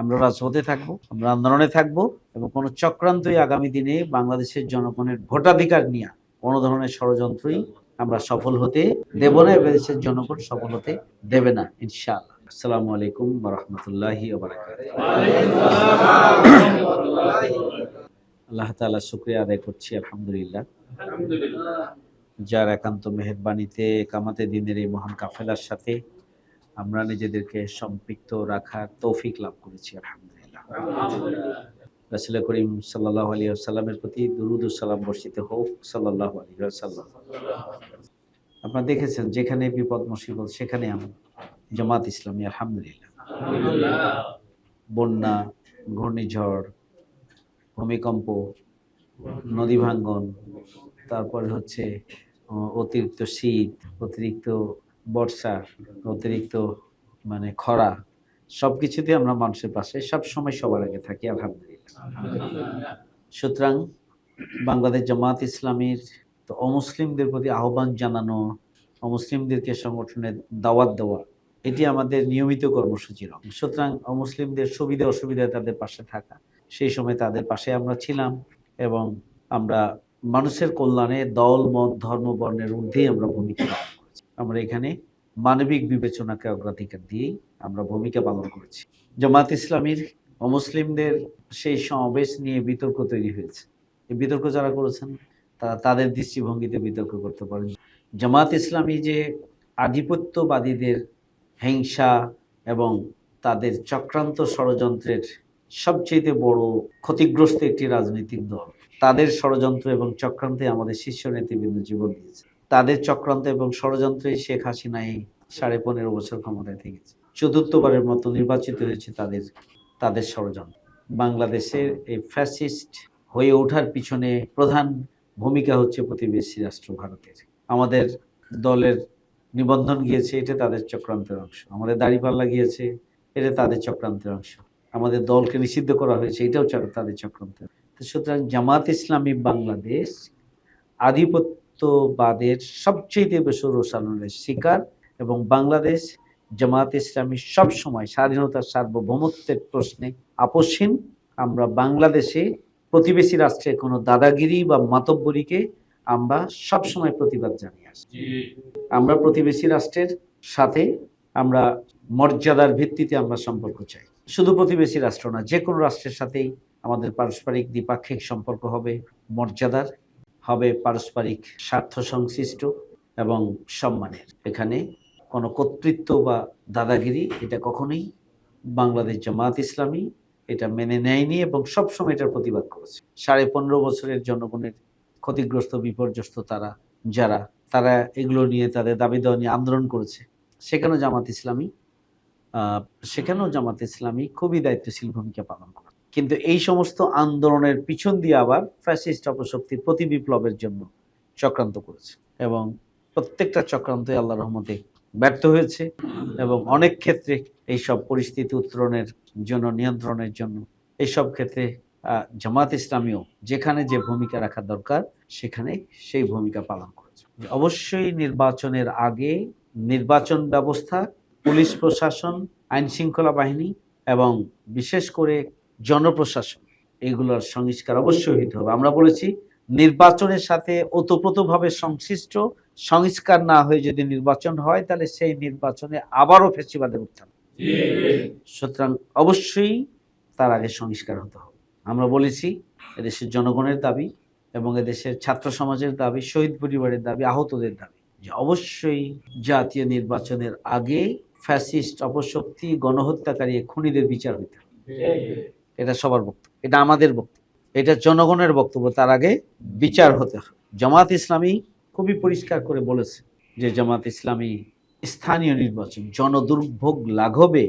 আমরা রাজপথে থাকব আমরা আন্দোলনে থাকব এবং কোনো চক্রান্তই আগামী দিনে বাংলাদেশের জনগণের ভোটাধিকার নিয়ে কোনো ধরনের ষড়যন্ত্রই আমরা সফল হতে দেব না এবং দেশের জনগণ সফল হতে দেবে না ইনশাআল্লাহ। আসসালামু আলাইকুম রহমতুল্লাহি আল্লাহ তাআলা শুক্রিয়া আদায় করছি আলহামদুলিল্লাহ। যার একান্ত মেহেরবানিতে কামাতে দিনের এই মহান কাফেলার সাথে আমরা নিজেদেরকে সম্পৃক্ত রাখার তৌফিক লাভ করেছি, আলহামদুলিল্লাহ। রাসুল করিম সাল্লাহ আলী সাল্লামের প্রতি দুরুদ সালাম বর্ষিত হোক সাল্লাহ আলী সাল্লাম আপনারা দেখেছেন যেখানে বিপদ মুসিবত, সেখানে আমি জামাত ইসলামী, আলহামদুলিল্লাহ। বন্যা, ঘূর্ণিঝড়, ভূমিকম্প, নদী ভাঙ্গন, তারপরে হচ্ছে, অতিরিক্ত শীত, অতিরিক্ত বর্ষা, অতিরিক্ত মানে খরা সব কিছুতে আমরা মানুষের পাশে সব সময় সবার আগে থাকি, আলহামদুলিল্লাহ সুতরাং বাংলাদেশ জামাত ইসলামীর তো অমুসলিমদের প্রতি আহ্বান জানানো, অমুসলিমদেরকে সংগঠনের দাওয়াত দেওয়া, এটি আমাদের নিয়মিত কর্মসূচির অংশ। সুতরাং অমুসলিমদের সুবিধা অসুবিধায় তাদের পাশে থাকা, সেই সময় তাদের পাশে আমরা ছিলাম এবং আমরা মানুষের কল্যাণে দল, মত, ধর্ম, বর্ণের ঊর্ধ্বেই আমরা ভূমিকা আমরা এখানে মানবিক বিবেচনাকে অগ্রাধিকার দিয়েই আমরা ভূমিকা পালন করেছি। জামাত ইসলামীর অমুসলিমদের সেই সমাবেশ নিয়ে বিতর্ক তৈরি হয়েছে। এই বিতর্ক যারা করেছেন, তারা তাদের দৃষ্টিভঙ্গিতে বিতর্ক করতে পারেন। জামাত ইসলামী যে আধিপত্যবাদীদের হিংসা এবং তাদের চক্রান্ত ষড়যন্ত্রের সবচেয়ে বড় ক্ষতিগ্রস্ত একটি রাজনৈতিক দল, তাদের ষড়যন্ত্র এবং চক্রান্তে আমাদের শীর্ষ নেতৃবৃন্দ জীবন দিয়েছে তাদের চক্রান্ত এবং ষড়যন্ত্রে শেখ হাসিনাই সাড়ে পনেরো বছর ক্ষমতায় থেকেছে চতুর্থবারের মতো নির্বাচিত হয়েছে তাদের তাদের ষড়যন্ত্র। বাংলাদেশের এই ফ্যাসিস্ট হয়ে ওঠার পিছনে প্রধান ভূমিকা হচ্ছে প্রতিবেশী রাষ্ট্র ভারতের। আমাদের দলের নিবন্ধন গিয়েছে, এটা তাদের চক্রান্তের অংশ। আমাদের দাড়িপাল্লা গিয়েছে, এটা তাদের চক্রান্তের অংশ। আমাদের দলকে নিষিদ্ধ করা হয়েছে, এটাও তাদের চক্রান্ত সুতরাং জামাত ইসলামী বাংলাদেশ আধিপত্যবাদের সবচেয়ে বেশি রোশানের শিকার এবং বাংলাদেশ জামাত ইসলামী সব সময় স্বাধীনতার সার্বভৌমত্বের প্রশ্নে আপোষহীন। আমরা বাংলাদেশে প্রতিবেশী রাষ্ট্রে কোনো দাদাগিরি বা মাতব্বরীকে আমরা সবসময় প্রতিবাদ জানিয়ে আসি। আমরা প্রতিবেশী রাষ্ট্রের সাথে আমরা মর্যাদার ভিত্তিতে আমরা সম্পর্ক চাই। শুধু প্রতিবেশী রাষ্ট্র না যে কোনো রাষ্ট্রের সাথেই আমাদের পারস্পরিক দ্বিপাক্ষিক সম্পর্ক হবে মর্যাদার হবে পারস্পরিক স্বার্থ সংশ্লিষ্ট এবং সম্মানের। এখানে কোনো কর্তৃত্ব বা দাদাগিরি এটা কখনোই বাংলাদেশ জামাত ইসলামী এটা মেনে নেয়নি এবং সবসময় এটার প্রতিবাদ করেছে। সাড়ে পনেরো বছরের জনগণের ক্ষতিগ্রস্ত, বিপর্যস্ত তারা, যারা, তারা এগুলো নিয়ে তাদের দাবি দেওয়া নিয়ে আন্দোলন করেছে। সেখানেও জামাত ইসলামী সেখানেও জামাত ইসলামী খুবই দায়িত্বশীল ভূমিকা পালন করে কিন্তু এই সমস্ত আন্দোলনের পিছন দিয়ে আবার ফ্যাসিস্ট অপশক্তি প্রতি বিপ্লবের জন্য চক্রান্ত করেছে এবং প্রত্যেকটা চক্রান্তই আল্লাহ রহমতে ব্যর্থ হয়েছে এবং অনেক ক্ষেত্রে এই সব পরিস্থিতি উত্তরণের জন্য নিয়ন্ত্রণের জন্য এইসব ক্ষেত্রে আহ, জামাত ইসলামীও যেখানে যে ভূমিকা রাখা দরকার সেখানে সেই ভূমিকা পালন করেছে। অবশ্যই নির্বাচনের আগে নির্বাচন ব্যবস্থা পুলিশ প্রশাসন আইন শৃঙ্খলা বাহিনী এবং বিশেষ করে জনপ্রশাসন, এগুলোর সংস্কার অবশ্যই হইতে হবে। আমরা বলেছি, নির্বাচনের সাথে ওতপ্রোতভাবে সংশ্লিষ্ট সংস্কার না হয়ে যদি নির্বাচন হয়, তাহলে সেই নির্বাচনে আবারও ফেসিবাদের উত্থান। সুতরাং অবশ্যই তার আগে সংস্কার হতে হবে। আমরা বলেছি, এদেশের জনগণের দাবি এবং এদেশের ছাত্র সমাজের দাবি, শহীদ পরিবারের দাবি, আহতদের দাবি যে অবশ্যই জাতীয় নির্বাচনের আগে ফ্যাসিস্ট অপশক্তি, গণহত্যাকারী খুনিদের বিচার হইতে হবে। এটা সবার বক্তব্য এটা আমাদের বক্তব্য এটা জনগণের বক্তব্য তার আগে বিচার হতে হবে। জামাত ইসলামী খুবই পরিষ্কার করে বলেছে যে জামাত ইসলামী স্থানীয় নির্বাচন জনদুর্ভোগ লাঘবে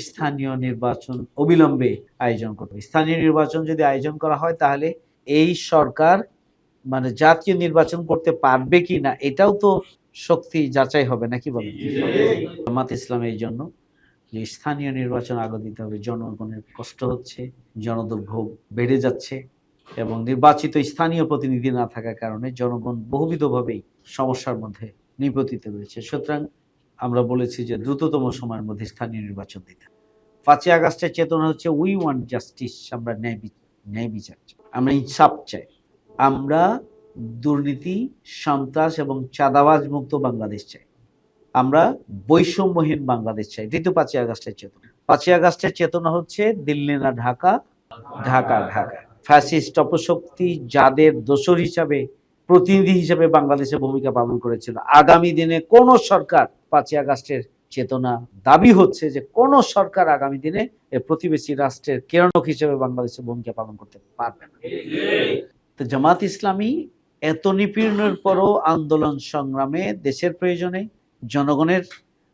স্থানীয় নির্বাচন অবিলম্বে আয়োজন করবে। স্থানীয় নির্বাচন যদি আয়োজন করা হয় তাহলে এই সরকার মানে জাতীয় নির্বাচন করতে পারবে কি না এটাও তো শক্তি যাচাই হবে নাকি বলেন? জামাত ইসলাম এই জন্য যে স্থানীয় নির্বাচন আগে দিতে হবে, জনগণের কষ্ট হচ্ছে জনদুর্ভোগ বেড়ে যাচ্ছে এবং নির্বাচিত স্থানীয় প্রতিনিধি না থাকার কারণে জনগণ বহুবিধভাবেই সমস্যার মধ্যে নিপতিত রয়েছে সুতরাং আমরা বলেছি যে দ্রুততম সময়ের মধ্যে স্থানীয় নির্বাচন দিতে। পাঁচই আগস্টের চেতনা হচ্ছে উই ওয়ান্ট জাস্টিস আমরা ন্যায় ন্যায় বিচার চাই। আমরা ইনসাফ চাই আমরা দুর্নীতি, সন্ত্রাস এবং চাঁদাবাজ মুক্ত বাংলাদেশ চাই আমরা বৈষম্যহীন বাংলাদেশ চাই। দ্বিতীয় পাঁচই আগস্টের চেতনা। পাঁচই আগস্টের চেতনা হচ্ছে দিল্লি না ঢাকা? ঢাকা ঢাকা। ফ্যাসিস্ট অপশক্তি যাদের দোসর হিসাবে, প্রতিনিধি হিসেবে বাংলাদেশে ভূমিকা পালন করেছিল, আগামী দিনে কোন সরকার পাঁচই আগস্টের চেতনা দাবি হচ্ছে যে কোন সরকার আগামী দিনে প্রতিবেশী রাষ্ট্রের কেরণক হিসেবে বাংলাদেশে ভূমিকা পালন করতে পারবে না। তো জামাত ইসলামী এত নিপীড়নের পরও আন্দোলন সংগ্রামে দেশের প্রয়োজনে জনগণের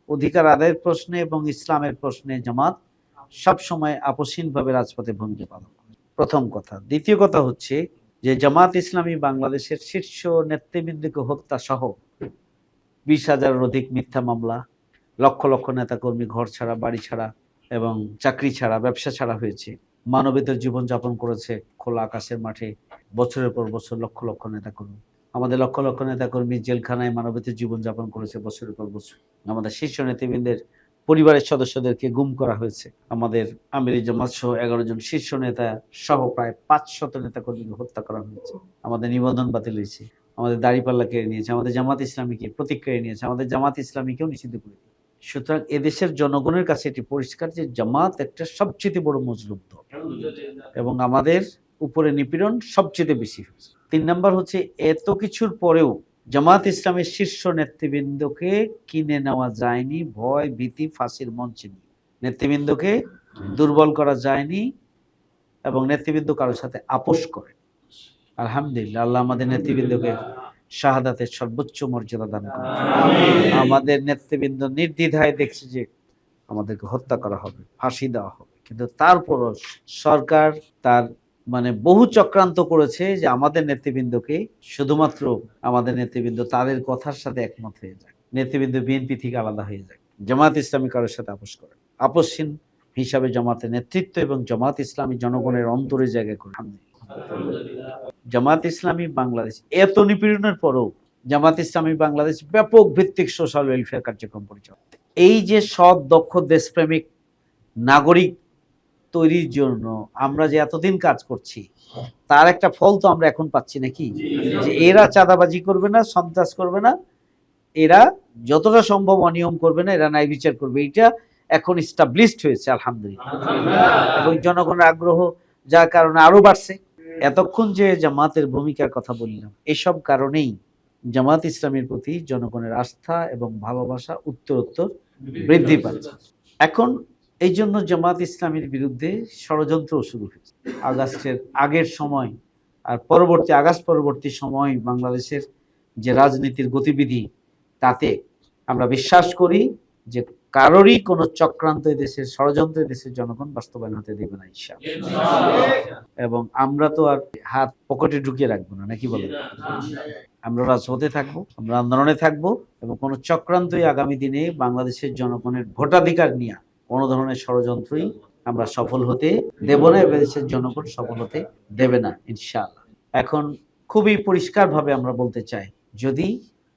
অধিকার আদায়ের প্রশ্নে এবং ইসলামের প্রশ্নে জামাত সব সময় আপসীনভাবে রাজপথে ভূমিকা পালন প্রথম কথা। দ্বিতীয় কথা হচ্ছে যে জামাত ইসলামী বাংলাদেশের শীর্ষ নেতৃবৃন্দকে হত্যা সহ বিশ হাজারের অধিক মিথ্যা মামলা, লক্ষ লক্ষ নেতাকর্মী ঘর ছাড়া, বাড়ি ছাড়া এবং চাকরি ছাড়া, ব্যবসা ছাড়া হয়েছে। মানবেতর জীবনযাপন করেছে খোলা আকাশের মাঠে, বছরের পর বছর লক্ষ লক্ষ নেতাকর্মী। আমাদের লক্ষ লক্ষ নেতাকর্মী জেলখানায় মানবেতর জীবনযাপন করেছে বছরের পর বছর। আমাদের শীর্ষ নেতৃবৃন্দের পরিবারের সদস্যদেরকে গুম করা হয়েছে। আমাদের আমির জামাত সহ এগারো জন শীর্ষ নেতা সহ প্রায় পাঁচশত নেতাকর্মীকে হত্যা করা হয়েছে। আমাদের নিবন্ধন বাতিল হয়েছে। আমাদের দাড়িপাল্লা কেড়ে নিয়েছে। আমাদের জামাত ইসলামীকে প্রতিক্রিয়া নিয়েছে। আমাদের জামাত ইসলামীকেও নিষিদ্ধ করে। সুতরাং এদেশের জনগণের কাছে এটি পরিষ্কার যে জামাত একটা সবচেয়ে বড় মজলুম দল। এবং আমাদের উপরে নিপীড়ন সবচেয়ে বেশি হয়েছে। তিন নম্বর হচ্ছে এত কিছুর পরেও জামাত ইসলামের শীর্ষ নেতৃবৃন্দকে কিনে নেওয়া যায়নি ভয় ভীতি ফাঁসির মঞ্চে নিয়ে। নেতৃবৃন্দকে দুর্বল করা যায়নি এবং নেতৃবৃন্দ কারোর সাথে আপোষ করে। আলহামদুলিল্লাহ আল্লাহ আমাদের নেতৃবৃন্দকে শাহাদাতের সর্বোচ্চ মর্যাদা দান করে আমাদের নেতৃবৃন্দ নির্দ্বিধায় দেখছে যে আমাদেরকে হত্যা করা হবে ফাঁসি দেওয়া হবে। কিন্তু তারপরও সরকার তার মানে বহু চক্রান্ত করেছে যে আমাদের নেতৃবৃন্দকে শুধুমাত্র আমাদের নেতৃবৃন্দ তাদের কথার সাথে একমত হয়ে যায়। নেতৃবৃন্দ বিএনপি থেকে আলাদা হয়ে যায়। জামাত ইসলামী কারোর সাথে আপোষ করে আপসহীন হিসাবে জামাতের নেতৃত্ব এবং জামাত ইসলামী জনগণের অন্তরে জায়গা করে জামাত ইসলামী বাংলাদেশ, এত নিপীড়নের পরও জামাত ইসলামী বাংলাদেশ ব্যাপক ভিত্তিক সোশ্যাল ওয়েলফেয়ার কার্যক্রম পরিচালনা এই যে সৎ, দক্ষ, দেশপ্রেমিক নাগরিক তৈরির জন্য আমরা যে এতদিন কাজ করছি, তার একটা ফল তো আমরা এখন পাচ্ছি নাকি? যে এরা চাঁদাবাজি করবে না, সন্ত্রাস করবে না, এরা যতটা সম্ভব অনিয়ম করবে না, এরা ন্যায় বিচার করবে। এটা এখন স্টাবলিশড হয়েছে, আলহামদুলিল্লাহ। এবং জনগণের আগ্রহ যার কারণে আরও বাড়ছে। এতক্ষণ যে জামাতের ভূমিকার কথা বললাম, এসব কারণেই জামাত ইসলামের প্রতি জনগণের আস্থা এবং ভালোবাসা, উত্তরোত্তর বৃদ্ধি পাচ্ছে। এখন এই জন্য জামাত ইসলামের বিরুদ্ধে ষড়যন্ত্র শুরু হয়েছে। আগস্টের আগের সময় আর পরবর্তী, আগস্ট পরবর্তী সময় বাংলাদেশের যে রাজনীতির গতিবিধি, তাতে আমরা বিশ্বাস করি যে কারোরই কোনো চক্রান্ত দেশের ষড়যন্ত্র দেশের জনগণ বাস্তবায়ন হতে দেবে না ইচ্ছা এবং আমরা তো আর হাত পকেটে ঢুকিয়ে রাখব না, নাকি বলেন? আমরা রাজপথে থাকব, আমরা আন্দোলনে থাকব এবং কোনো চক্রান্তই আগামী দিনে বাংলাদেশের জনগণের ভোটাধিকার নিয়ে কোনো ধরনের ষড়যন্ত্রই আমরা সফল হতে দেব না এবং দেশের জনগণ সফল হতে দেবে না, ইনশাআল্লাহ। এখন খুবই পরিষ্কারভাবে আমরা বলতে চাই, যদি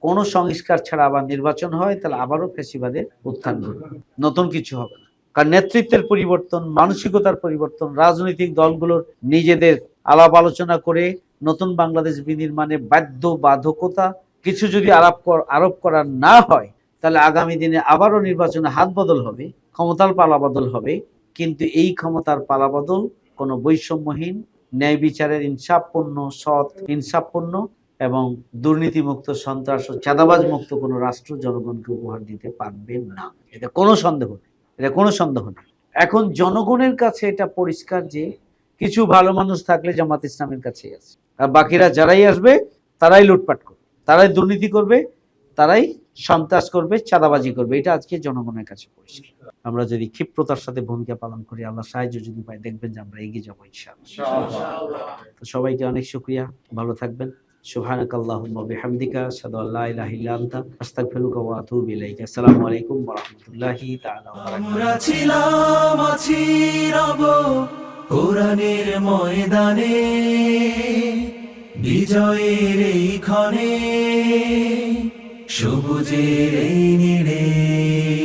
কোনো সংস্কার ছাড়া আবার নির্বাচন হয়, তাহলে আবারও ফেসিবাদের উত্থান ঘটবে। নতুন কিছু হবে না। কারণ নেতৃত্বের পরিবর্তন, মানসিকতার পরিবর্তন, রাজনৈতিক দলগুলোর নিজেদের আলাপ আলোচনা করে নতুন বাংলাদেশ বিনির্মাণে বাধ্য বাধকতা কিছু যদি আলাপ আরোপ করা না হয়, তাহলে আগামী দিনে আবারও নির্বাচনে হাত বদল হবে। ক্ষমতার পালা বদল হবে, কিন্তু এই ক্ষমতার পালা বদল কোনো বৈষম্যহীন ন্যায় বিচারের ইনসাফপূর্ণ সৎ, ইনসাফপূর্ণ এবং দুর্নীতিমুক্ত সন্ত্রাস ও চাঁদাবাজ মুক্ত কোনো রাষ্ট্র জনগণকে উপহার দিতে পারবে না। এটা কোনো সন্দেহ নেই। এটা কোনো সন্দেহ নেই। এখন জনগণের কাছে এটা পরিষ্কার যে কিছু ভালো মানুষ থাকলে জামাত ইসলামের কাছেই আছে। আর বাকিরা যারাই আসবে, তারাই লুটপাট করবে, তারাই দুর্নীতি করবে, তারাই সন্ত্রাস করবে চাঁদাবাজি করবে। এটা আজকে জনগণের কাছে পরিষ্কার। আমরা যদি ক্ষিপ্রতার সাথে ভূমিকা পালন করি আল্লাহ সাহায্য যদি পাই দেখবেন যে আমরা এগিয়ে যাব ইনশাআল্লাহ। তো সবাইকে অনেক শুক্রিয়া। ভালো থাকবেন। সুবহানাক আল্লাহুম্মা বিহামদিকা আশহাদু আল্লা ইলাহা ইল্লা আনতা আস্তাগফিরুকা ওয়া আতুবু ইলাইকা। আসসালামু আলাইকুম ওয়া রাহমাতুল্লাহি তাআলা ওয়া বারাকাতুহু। আমরা ছিলাম আছি রব কোরআনের ময়দানে বিজয়ের এই ক্ষণে। সবুজের নিড়ে।